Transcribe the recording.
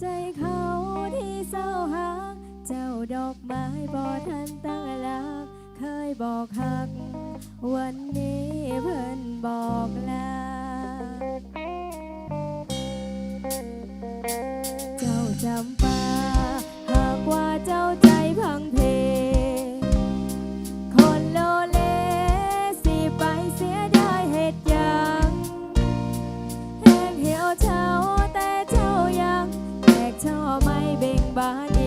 ใจเขาที่เศร้าหา เจ้าดอกไม้บอทันตั้งหลักเคยบอกหัก วันนี้เพิ่นบอกลาเจ้าจำปาหากว่าเจ้าใจพังเพคนโลเลสิไปเสียได้เหตุยังแห้งเหี่ยวเช้าแต่เจ้ายังแตกช่อไม่เบ่งบาน